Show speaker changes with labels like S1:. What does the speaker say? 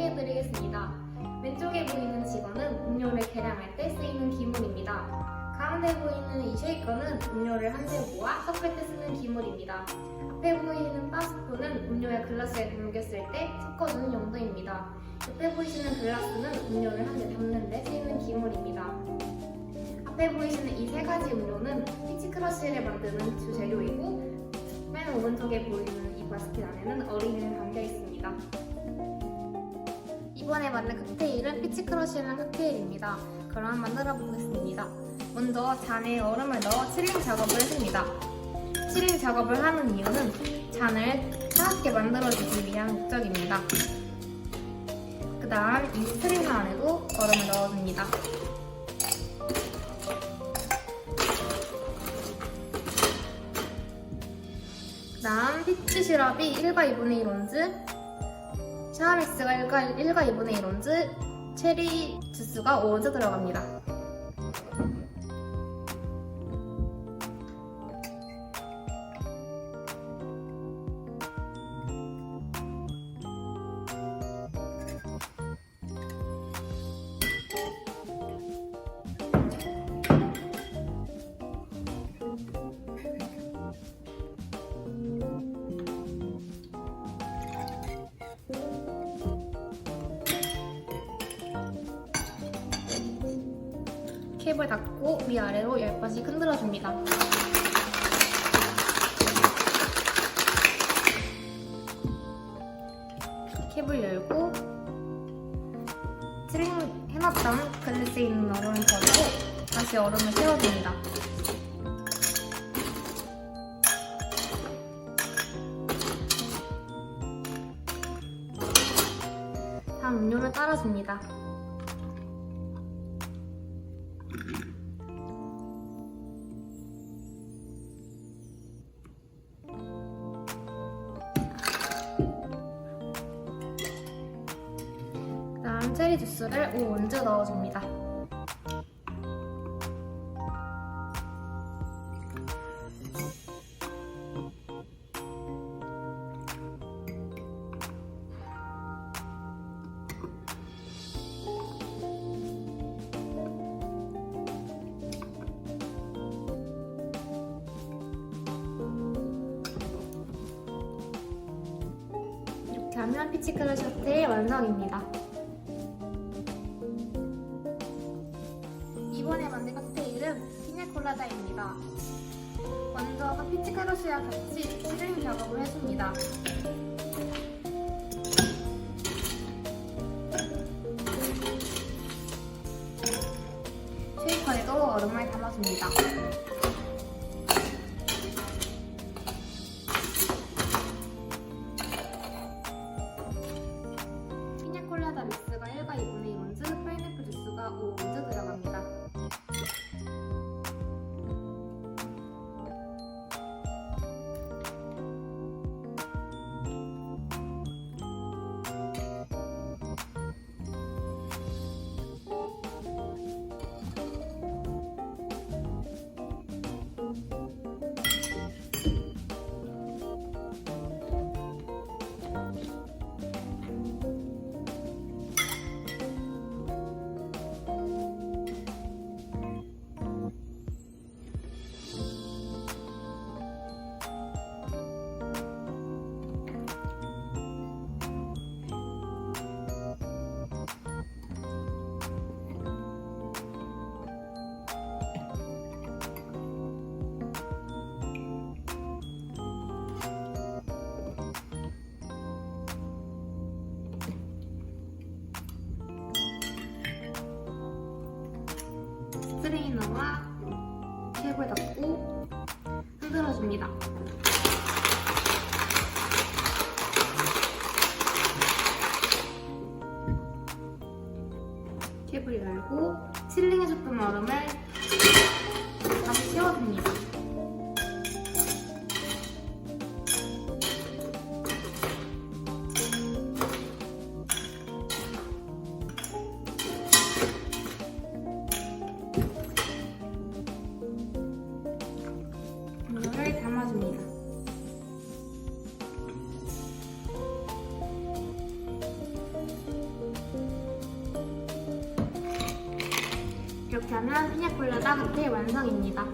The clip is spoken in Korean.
S1: 소개해드리겠습니다. 왼쪽에 보이는 직원은 음료를 계량할 때 쓰이는 기물입니다. 가운데 보이는 이 쉐이커는 음료를 한대 모아 섞을 때 쓰는 기물입니다. 앞에 보이는 바스코는 음료의 글라스에 담겼을 때 섞어주는 용도입니다. 옆에 보이시는 글라스는 음료를 한 대 담는 데 쓰이는 기물입니다. 앞에 보이시는 이 세 가지 음료는 피치크러쉬를 만드는 주재료이고 맨 오른쪽에 보이는 이 바스켓 안에는 어린이를 담겨 있습니다. 이번에 만든 칵테일은 피치 크러쉬라는 칵테일입니다. 그럼 만들어 보겠습니다. 먼저 잔에 얼음을 넣어 칠링 작업을 해줍니다. 칠링 작업을 하는 이유는 잔을 차갑게 만들어주기 위한 목적입니다. 그 다음 이 스트링 안에도 얼음을 넣어줍니다. 그 다음 피치 시럽이 1과 2분의 1 온즈, 샤워믹스가 1과, 1과 2분의 1 온즈, 체리 주스가 5온즈 들어갑니다. 캡을 닫고 위아래로 10번씩 흔들어줍니다. 캡을 열고 칠링 해놨던 글리스에 있는 얼음을 버리고 다시 얼음을 채워줍니다. 다음 음료를 따라줍니다. 다음 체리 주스를 5온즈 넣어줍니다. 하면 셔틀 완성입니다. 이번에 만든 칵테일은 피냐콜라다입니다. 먼저 피치카로시와 같이 시르링 작업을 해줍니다. 쉐이커에도 얼음을 담아줍니다. 캡을 닫고 흔들어줍니다. 캡을 열고 칠링해줬던 얼음을 하면 피냐콜라다 칵테일 완성입니다.